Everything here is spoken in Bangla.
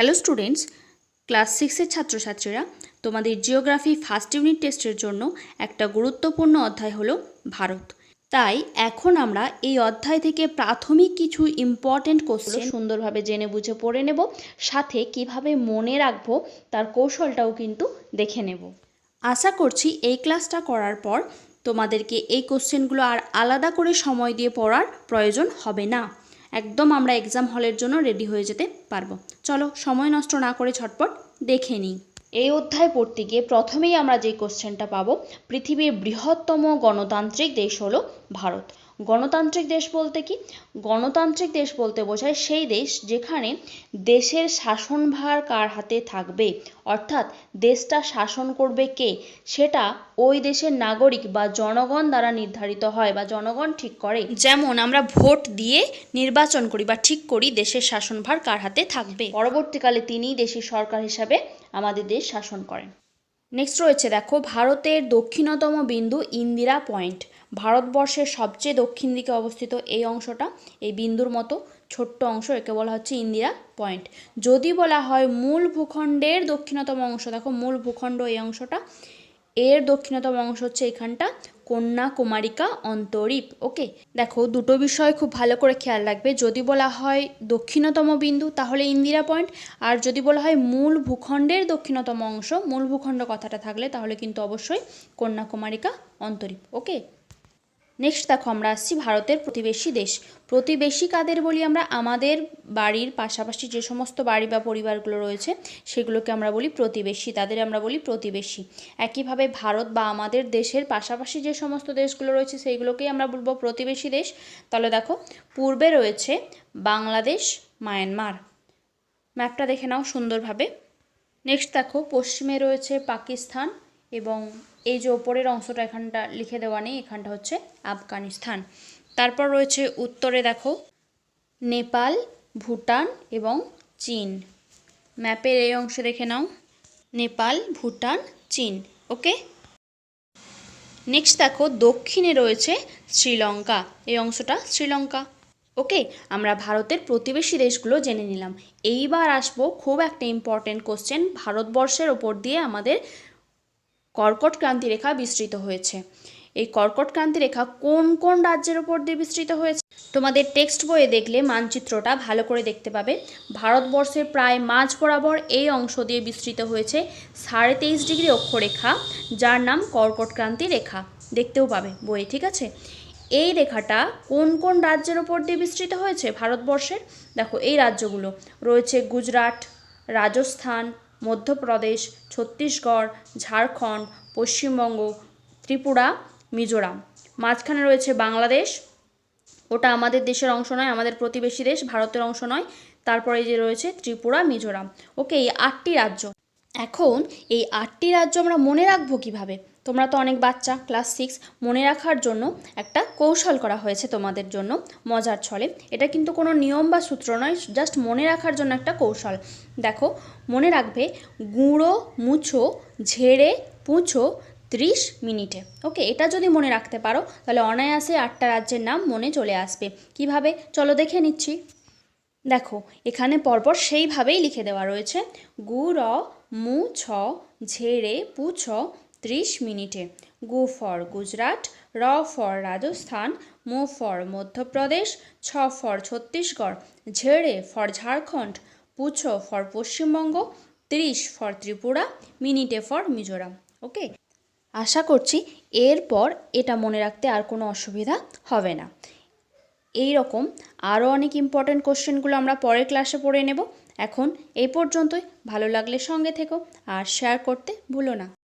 হ্যালো স্টুডেন্টস ক্লাস সিক্সের ছাত্রছাত্রীরা তোমাদের জিওগ্রাফি ফার্স্ট ইউনিট টেস্টের জন্য একটা গুরুত্বপূর্ণ অধ্যায় হলো ভারত। তাই এখন আমরা এই অধ্যায় থেকে প্রাথমিক কিছু ইম্পর্ট্যান্ট কোশ্চেন সুন্দরভাবে জেনে বুঝে পড়ে নেব সাথে কীভাবে মনে রাখব তার কৌশলটাও কিন্তু দেখে নেব। আশা করছি এই ক্লাসটা করার পর তোমাদেরকে এই কোশ্চেনগুলো আর আলাদা করে সময় দিয়ে পড়ার প্রয়োজন হবে না। একদম আমরা এক্সাম হলের জন্য রেডি হয়ে যেতে পারব। চলো সময় নষ্ট না করে ছটপট দেখে নিই। এই অধ্যায় পড়তে গিয়ে প্রথমেই আমরা যে কোশ্চেনটা পাবো, পৃথিবীর বৃহত্তম গণতান্ত্রিক দেশ হলো ভারত। গণতান্ত্রিক দেশ বলতে কি? গণতান্ত্রিক দেশ বলতে বোঝায় সেই দেশ যেখানে দেশের শাসনভার কার হাতে থাকবে? অর্থাৎ দেশটা শাসন করবে কে? সেটা ওই দেশের নাগরিক বা জনগণ দ্বারা নির্ধারিত হয় বা জনগণ ঠিক করে। যেমন আমরা ভোট দিয়ে নির্বাচন করি বা ঠিক করি দেশের শাসনভার কার হাতে থাকবে। পরবর্তীকালে তিনিই দেশের সরকার হিসাবে আমাদের দেশ শাসন করেন। নেক্সট রয়েছে দেখো, ভারতের দক্ষিণতম বিন্দু ইন্দিরা পয়েন্ট। ভারতবর্ষের সবচেয়ে দক্ষিণ দিকে অবস্থিত এই অংশটা, এই বিন্দুর মতো ছোট্ট অংশ, একে বলা হচ্ছে ইন্দিরা পয়েন্ট। যদি বলা হয় মূল ভূখণ্ডের দক্ষিণতম অংশ, দেখো মূল ভূখণ্ড এই অংশটা, এর দক্ষিণতম অংশ হচ্ছে এখানটা কন্যাকুমারিকা অন্তরীপ। ওকে? দেখো, দুটো বিষয় খুব ভালো করে খেয়াল রাখবে। যদি বলা হয় দক্ষিণতম বিন্দু, তাহলে ইন্দিরা পয়েন্ট। আর যদি বলা হয় মূল ভূখণ্ডের দক্ষিণতম অংশ, মূল ভূখণ্ড কথাটা থাকলে তাহলে কিন্তু অবশ্যই কন্যাকুমারিকা অন্তরীপ। ওকে? নেক্সট দেখো আমরা আসছি ভারতের প্রতিবেশী দেশ। প্রতিবেশী কাদের বলি আমরা আমাদের বাড়ির পাশাপাশি যে সমস্ত বাড়ি বা পরিবারগুলো রয়েছে, সেগুলোকে আমরা বলি প্রতিবেশী। তাদের আমরা বলি প্রতিবেশী। একইভাবে ভারত বা আমাদের দেশের পাশাপাশি যে সমস্ত দেশগুলো রয়েছে, সেইগুলোকেই আমরা বলব প্রতিবেশী দেশ। তাহলে দেখো, পূর্বে রয়েছে বাংলাদেশ, মায়ানমার। ম্যাপটা দেখে নাও সুন্দরভাবে। নেক্সট দেখো, পশ্চিমে রয়েছে পাকিস্তান এবং এই যে ওপরের অংশটা এখানটা লিখে দেওয়া নেই, এখানটা হচ্ছে আফগানিস্তান। তারপর রয়েছে উত্তরে দেখো, নেপাল, ভুটান এবং চীন। ম্যাপের এই অংশে দেখে নাও, নেপাল, ভুটান, চীন, ওকে? নেক্সট দেখো, দক্ষিণে রয়েছে শ্রীলঙ্কা। এই অংশটা শ্রীলঙ্কা, ওকে? আমরা ভারতের প্রতিবেশী দেশগুলো জেনে নিলাম। এইবার আসব খুব একটা ইম্পর্টেন্ট কোশ্চেন ভারতবর্ষের ওপর দিয়ে আমাদের কর্কট ক্রান্তি রেখা বিস্তৃত হয়েছে। এই কর্কট ক্রান্তি রেখা কোন কোন রাজ্যের ওপর দিয়ে বিস্তৃত হয়েছে? তোমাদের টেক্সট বইয়ে দেখলে মানচিত্রটা ভালো করে দেখতে পাবে। ভারতবর্ষের প্রায় মাঝ বরাবর এই অংশ দিয়ে বিস্তৃত হয়েছে সাড়ে তেইশ ডিগ্রি অক্ষরেখা, যার নাম কর্কট ক্রান্তি রেখা। দেখতেও পাবে বইয়ে, ঠিক আছে? এই রেখাটা কোন কোন রাজ্যের ওপর দিয়ে বিস্তৃত হয়েছে ভারতবর্ষের? দেখো, এই রাজ্যগুলো। রয়েছে গুজরাট, রাজস্থান মধ্যপ্রদেশ, ছত্তিশগড়, ঝাড়খণ্ড, পশ্চিমবঙ্গ, ত্রিপুরা, মিজোরাম। মাঝখানে রয়েছে বাংলাদেশ। ওটা আমাদের দেশের অংশ নয়, আমাদের প্রতিবেশী দেশ, ভারতের অংশ নয়। তারপরে যে রয়েছে ত্রিপুরা, মিজোরাম। ওকে, এই আটটি রাজ্য। এখন এই আটটি রাজ্য আমরা মনে রাখব কীভাবে? তোমরা তো অনেক বাচ্চা ক্লাস সিক্স মনে রাখার জন্য একটা কৌশল করা হয়েছে তোমাদের জন্য মজার ছলে। এটা কিন্তু কোনো নিয়ম বা সূত্র নয় জাস্ট মনে রাখার জন্য একটা কৌশল। দেখো, মনে রাখবে, গুঁড়ো, মুছো, ঝেড়ে, পুঁছো ত্রিশ মিনিটে। ওকে এটা যদি মনে রাখতে পারো, তাহলে অনায়াসে আটটা রাজ্যের নাম মনে চলে আসবে। কীভাবে? চলো দেখে নিচ্ছি। দেখো, এখানে পরপর সেইভাবেই লিখে দেওয়া রয়েছে। গু র মু ছ ঝেড়ে পু ছ ত্রিশ মিনিটে। গু ফর গুজরাট, র ফর রাজস্থান, মু ফর মধ্যপ্রদেশ, ছ ফর ছত্তিশগড়, ঝেড়ে ফর ঝাড়খণ্ড, পুছ ফর পশ্চিমবঙ্গ, ত্রিশ ফর ত্রিপুরা, মিনিটে ফর মিজোরাম। ওকে? আশা করছি এরপর এটা মনে রাখতে আর কোনো অসুবিধা হবে না। এই রকম আরও অনেক ইম্পর্ট্যান্ট কোশ্চেনগুলো আমরা পরের ক্লাসে পড়ে নেব। এখন এই পর্যন্তই। ভালো লাগলে সঙ্গে থেকো আর শেয়ার করতে ভুলো না।